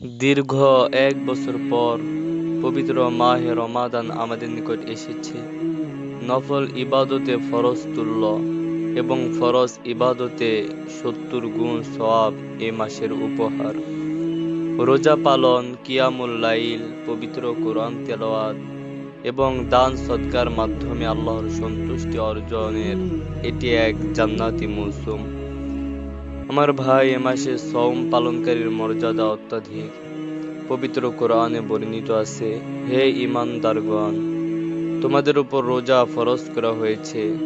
দীর্ঘ এক বছর পর পবিত্র মাহে রমাদান আমাদের নিকট এসেছে। নফল ইবাদতে ফরজ তুল্য এবং ফরজ ইবাদতে সত্তর গুণ সওয়াব এ মাসের উপহার। রোজা পালন, কিয়ামুল লাইল, পবিত্র কোরআন তেলাওয়াত এবং দান সৎকার মাধ্যমে আল্লাহর সন্তুষ্টি অর্জনের এটি এক জান্নাতি মৌসুম। আমার ভাই এ মাসে সওম পালনকারীর মর্যাদা অত্যাধিক। পবিত্র কোরআনে বর্ণিত আছে, হে ইমানদারগণ তোমাদের উপর রোজা ফরজ করা হয়েছে,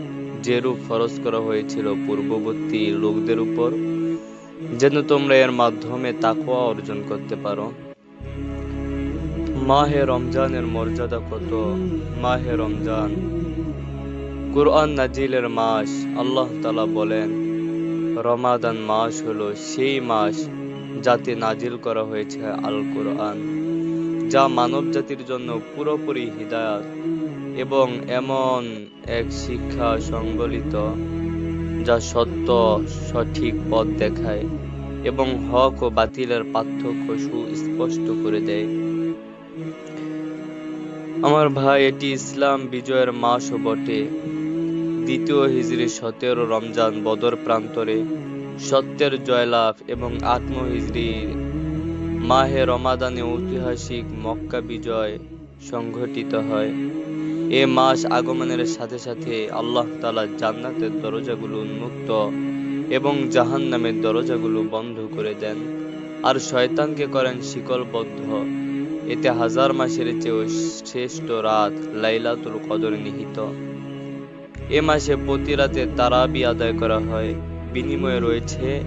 যেরূপ ফরজ করা হয়েছিল পূর্ববর্তী লোকদের উপর, যেন তোমরা এর মাধ্যমে তাকওয়া অর্জন করতে পারো। মাহে রমজানের মর্যাদা কত? মাহে রমজান। কুরআন নাজিলের মাস, আল্লাহ তাআলা বলেন রমাদান মাস হলো সেই মাস যাতে নাজিল করা হয়েছে আল কোরআন যা মানব জাতির জন্য পুরোপুরি হিদায়াত এবং এমন এক শিক্ষা সংবলিত যা সত্য, সঠিক পথ দেখায় এবং হক ও বাতিলের পার্থক্য সুস্পষ্ট করে দেয়। আমার ভাই, এটি ইসলাম বিজয়ের মাসও বটে। দ্বিতীয় হিজরি সতেরো রমজান বদর প্রান্তরে সত্যের জয়লাভ এবং আত্ম হিজরির মাহে রমাদানে ঐতিহাসিক মক্কা বিজয় সংঘটিত হয়। এ মাস আগমনের সাথে সাথে আল্লাহ তালা জান্নাতের দরজাগুলো উন্মুক্ত এবং জাহান্নামের দরজাগুলো বন্ধ করে দেন। আর শয়তানকে করেন শিকলবদ্ধ। এতে হাজার মাসের চেয়েও শ্রেষ্ঠ রাত লাইলাতুল কদর নিহিত। এ মাসে প্রতি রাতে তারাবি আদায় করা হয়। বিনিময়ে রয়েছে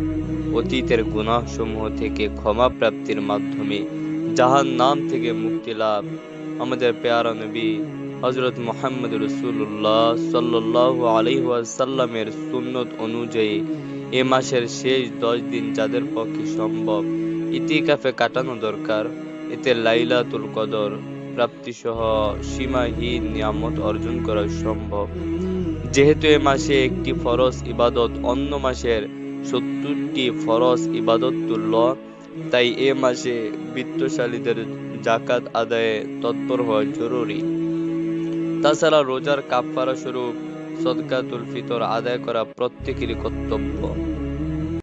অতীতের গুনাহ সমূহ থেকে ক্ষমা প্রাপ্তির মাধ্যমে। জাহান নাম থেকে মুক্তি লাভ। আমাদের পেয়ারা নবী হজরত মোহাম্মদ রসুল্লাহ সাল্লাহ আলহাসাল্লামের সুন্নত অনুযায়ী এ মাসের শেষ দশ দিন যাদের পক্ষে সম্ভব, ইতিকাফে কাটানো দরকার। এতে লাইলাতুল কদর প্রাপ্তিসহ সীমাহীন নিয়ামত অর্জন করা সম্ভব। যেহেতু এ মাসে একটি ফরজ ইবাদত, অন্য মাসের সত্তরটি ফরজ ইবাদত তুল্য, তাই এ মাসে বিত্তশালীদের জাকাত আদায়ে তৎপর হওয়া জরুরি। তাছাড়া রোজার কাফফারা স্বরূপ সদকাতুল ফিতর আদায় করা প্রত্যেকেরই কর্তব্য।